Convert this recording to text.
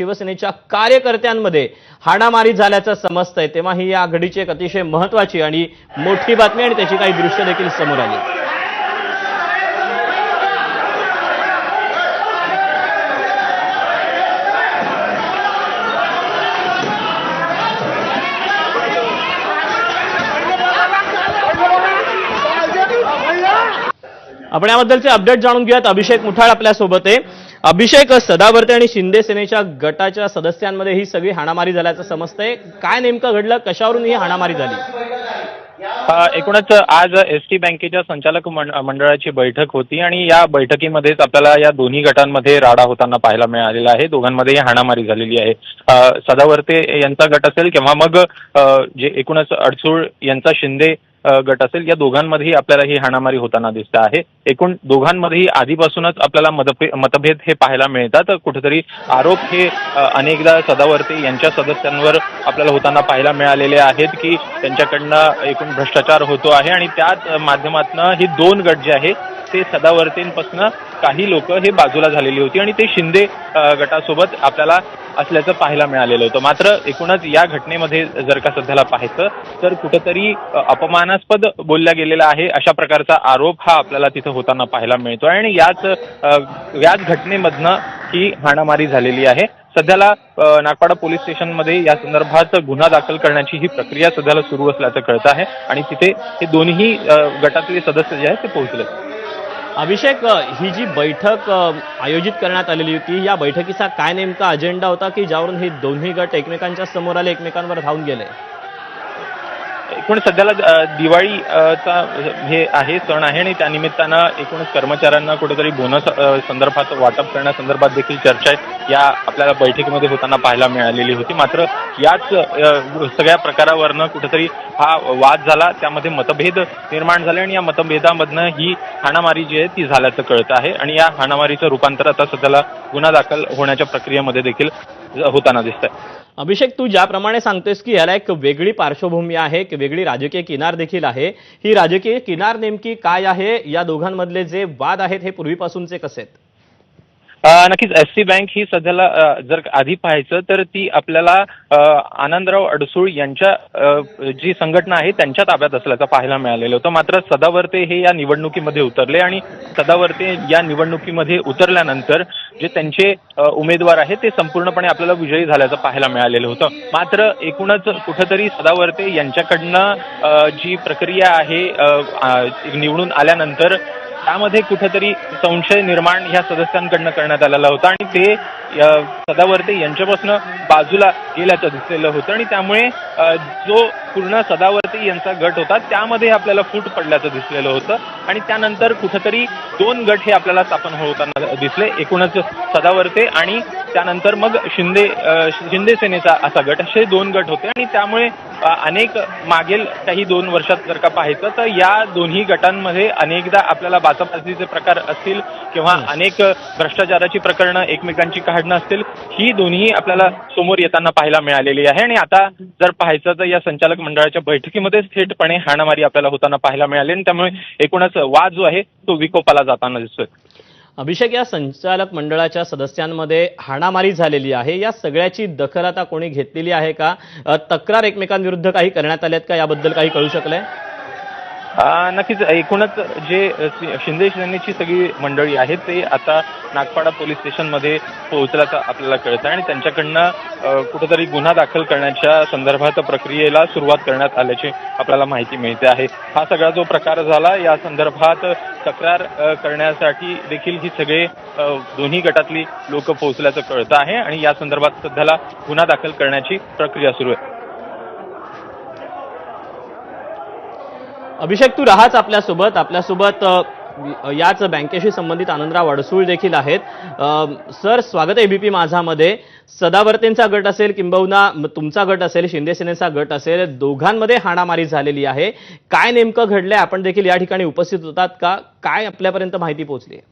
शिवसेनेच्या कार्यकर्त्यांमध्ये हाणामारी झाल्याचं समजतंय. तेव्हा ही या घडीची एक अतिशय महत्वाची आणि मोठी बातमी आणि त्याची काही दृश्य देखील समोर आली. आपण याबद्दलचे अपडेट जाणून घेऊयात. अभिषेक मुठाळ आपल्यासोबत आहे. अभिषेक सदावर्ते आणि शिंदे सेनेच्या गटाच्या सदस्यांमध्ये ही सगळी हाणामारी झाल्याचं समजतंय. काय नेमकं घडलं? कशावरून ही हाणामारी झाली? एकूणच आज एस टी बँकेच्या संचालक मंडळाची बैठक होती आणि या बैठकीमध्येच आपल्याला या दोन्ही गटांमध्ये राडा होताना पाहायला मिळालेला आहे. दोघांमध्येही हाणामारी झालेली आहे. सदावर्ते यांचा गट असेल किंवा मग अ, जे एकूणच अडसूळ यांचा शिंदे गट असेल या दोघांमध्येही आपल्याला ही हाणामारी होताना दिसत आहे. एकूण दोघांमध्येही आधीपासूनच आपल्याला मतभेद हे पाहायला मिळतात. कुठेतरी आरोप हे अनेकदा सदावर्ते यांच्या सदस्यांवर आपल्याला होताना पाहायला मिळालेले आहेत की त्यांच्याकडनं एकूण भ्रष्टाचार होतो आहे आणि त्याच माध्यमातनं ही दोन गट जे आहे ते सदावर्तेंपासून काही लोक हे बाजूला झालेली होती आणि ते शिंदे गटासोबत आपल्याला असल्याचं पाहायला मिळालेलं होतं. मात्र एकूणच या घटनेमध्ये जर का सध्याला पाहायचं तर कुठंतरी अपमानास्पद बोलल्या गेलेला आहे अशा प्रकारचा आरोप हा आपल्याला तिथं होताना पाहायला मिळतो आणि याच याच घटनेमधनं ही हाणामारी झालेली आहे. सध्याला नागपाडा पोलीस स्टेशनमध्ये या संदर्भात गुन्हा दाखल करण्याची ही प्रक्रिया सध्याला सुरू असल्याचं कळतं आहे. आणि तिथे हे दोन्ही गटातले सदस्य जे आहेत ते पोहोचले अभिषेक ही जी बैठक आयोजित करण्यात आलेली होती या बैठकीचा काय नेमका अजेंडा होता की ज्यावरून हे दोन्ही गट एकमेकांच्या समोर आले एकमेकांवर धावून गेले? एकूण सध्याला दिवाळी चा हे आहे सण आहे आणि त्यानिमित्तानं एकूणच कर्मचाऱ्यांना कुठेतरी बोनस संदर्भात वाटप करण्यासंदर्भात देखील चर्चा या आपल्याला बैठकीमध्ये होताना पाहायला मिळालेली होती. मात्र याच सगळ्या प्रकारावरनं कुठेतरी हा वाद झाला. त्यामध्ये मतभेद निर्माण झाले आणि या मतभेदामधनं ही हाणामारी जी आहे ती झाल्याचं कळतं आहे. आणि या हाणामारीचं रूपांतर आता सध्याला गुन्हा दाखल होण्याच्या प्रक्रियेमध्ये देखील होताना दिसत आहे अभिषेक तू ज्याप्रमाणे सांगतेस की याला एक वेगळी पार्श्वभूमी आहे एक वेगळी राजकीय किनार देखील आहे. ही राजकीय किनार नेमकी काय आहे? या दोघांमधले जे वाद आहेत हे पूर्वीपासूनचे कसे आहेत? नक्कीच एस सी बँक ही सध्याला जर आधी पाहायचं तर ती आपल्याला आनंदराव अडसूळ यांच्या जी संघटना आहे त्यांच्या ताब्यात असल्याचं पाहायला मिळालेलं होतं. मात्र सदावर्ते हे या निवडणुकीमध्ये उतरले आणि सदावर्ते या निवडणुकीमध्ये उतरल्यानंतर जे त्यांचे उमेदवार आहेत ते संपूर्णपणे आपल्याला विजयी झाल्याचं पाहायला मिळालेलं होतं. मात्र एकूणच कुठंतरी सदावर्ते यांच्याकडनं जी प्रक्रिया आहे निवडून आल्यानंतर त्यामध्ये कुठेतरी संशय निर्माण ह्या सदस्यांकडनं करण्यात आलेला होता. आणि ते अ, सदावर्ते यांच्यापासून बाजूला गेल्याचं दिसलेलं होतं. आणि त्यामुळे जो पूर्ण सदावर्ते यांचा गट होता त्यामध्ये आपल्याला फूट पडल्याचं दिसलेलं होतं. आणि त्यानंतर कुठेतरी दोन गट हे आपल्याला स्थापन होताना दिसले. एकूणच सदावर्ते आणि त्यानंतर मग शिंदे शिंदे सेनेचा असा गट. असे दोन गट होते. आणि त्यामुळे अनेक मागील काही दोन वर्षात जर का पाहायचं तर या दोन्ही गटांमध्ये अनेकदा आपल्याला बाचाबाचीचे प्रकार असतील किंवा अनेक भ्रष्टाचाराची प्रकरणं एकमेकांची काढणं असतील ही दोन्ही आपल्याला समोर येताना पाहायला मिळालेली आहे. आणि आता जर पाहायचं तर या संचालक मंडळाच्या बैठकीमध्येच थेटपणे हाणामारी आपल्याला होताना पाहायला मिळाली आणि त्यामुळे एकूणच वाद जो आहे तो विकोपाला जाताना दिसतोय. अभिषेक या संचालक मंडळाच्या सदस्यांमध्ये हाणामारी झालेली आहे. या सगळ्याची दखल आता कोणी घेतलेली आहे का? तक्रार एकमेकांविरुद्ध काही करण्यात आल्यात का? याबद्दल काही कळू शकलंय? नक्कीच एकूणच जे शिंदे सेनेची सगळी मंडळी आहेत ते आता नागपाडा पोलीस स्टेशनमध्ये पोहोचल्याचं आपल्याला कळतं आहे आणि त्यांच्याकडनं कुठेतरी गुन्हा दाखल करण्याच्या संदर्भात प्रक्रियेला सुरुवात करण्यात आल्याची आपल्याला माहिती मिळते आहे. हा सगळा जो प्रकार झाला या संदर्भात तक्रार करण्यासाठी देखील ही सगळे दोन्ही गटातली लोक पोहोचल्याचं कळतं आहे आणि या संदर्भात सध्याला गुन्हा दाखल करण्याची प्रक्रिया सुरू आहे. अभिषेक तू राहाच आपल्यासोबत. आपल्यासोबत याच बँकेशी संबंधित आनंदराव अडसूळ देखील आहेत. सर स्वागत आहे एबीपी माझामध्ये. सदावर्तेंचा गट असेल किंबहुना तुमचा गट असेल शिंदे सेनेचा गट असेल दोघांमध्ये हाणामारी झालेली आहे. काय नेमकं घडलंय? आपण देखील या ठिकाणी उपस्थित होतात का? काय आपल्यापर्यंत माहिती पोहोचली आहे?